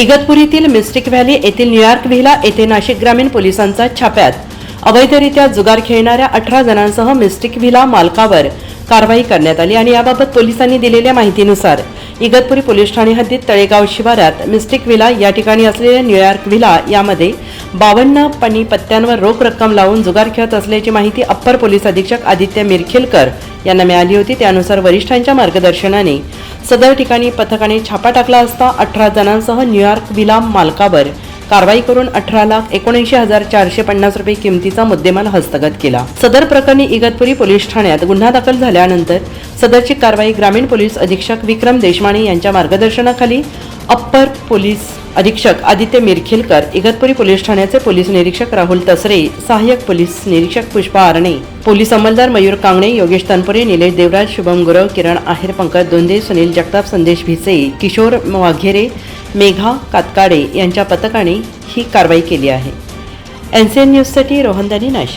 इगतपुरीतील mystic valley येथील New York villa येथे नाशिक ग्रामीण पोलिसांचा छाप्यात. अवैधरित्या जुगार खेळणाऱ्या अठरा जणांसह मिस्टिक व्हिला मालकावर कारवाई करण्यात आली आणि याबाबत पोलिसांनी दिलेल्या माहितीनुसार इगतपुरी पोलीस ठाणे हद्दीत तळेगाव शिवारात मिस्टिक व्हिला या ठिकाणी असलेल्या न्यूयॉर्क व्हिला यामध्ये बावन्न पणी पत्त्यांवर रोख रक्कम लावून जुगार खेळत असल्याची माहिती अप्पर पोलीस अधीक्षक आदित्य मिरखेलकर यांना मिळाली होती. त्यानुसार वरिष्ठांच्या मार्गदर्शनाने सदर ठिकाणी पथकाने छापा टाकला असता अठरा जणांसह न्यूयॉर्क विला मालकावर कारवाई करून अठरा लाख एकोणऐंशी हजार चारशे पन्नास रुपये किमतीचा मुद्देमाल हस्तगत केला. सदर प्रकरणी इगतपुरी पोलीस ठाण्यात गुन्हा दाखल झाल्यानंतर सदरची कारवाई ग्रामीण पोलीस अधीक्षक विक्रम देशमाने यांच्या मार्गदर्शनाखाली अप्पर पोलीस अधीक्षक आदित्य मिरखेलकर इगतपुरी पोलीस ठाण्याचे पोलीस निरीक्षक राहुल तसरे सहाय्यक पोलीस निरीक्षक पुष्पा आरणे पोलीस अंमलदार मयूर कांगणे योगेश तनपुरे निलेश देवराज शुभम गुरव किरण आहेर पंकज दोंदे सुनील जगताप संदेश भिसे किशोर वाघेरे मेघा कातकाडे यांच्या पथकाने ही कारवाई केली आहे. एन सी न्यूजसाठी रोहनदानी नाशिक.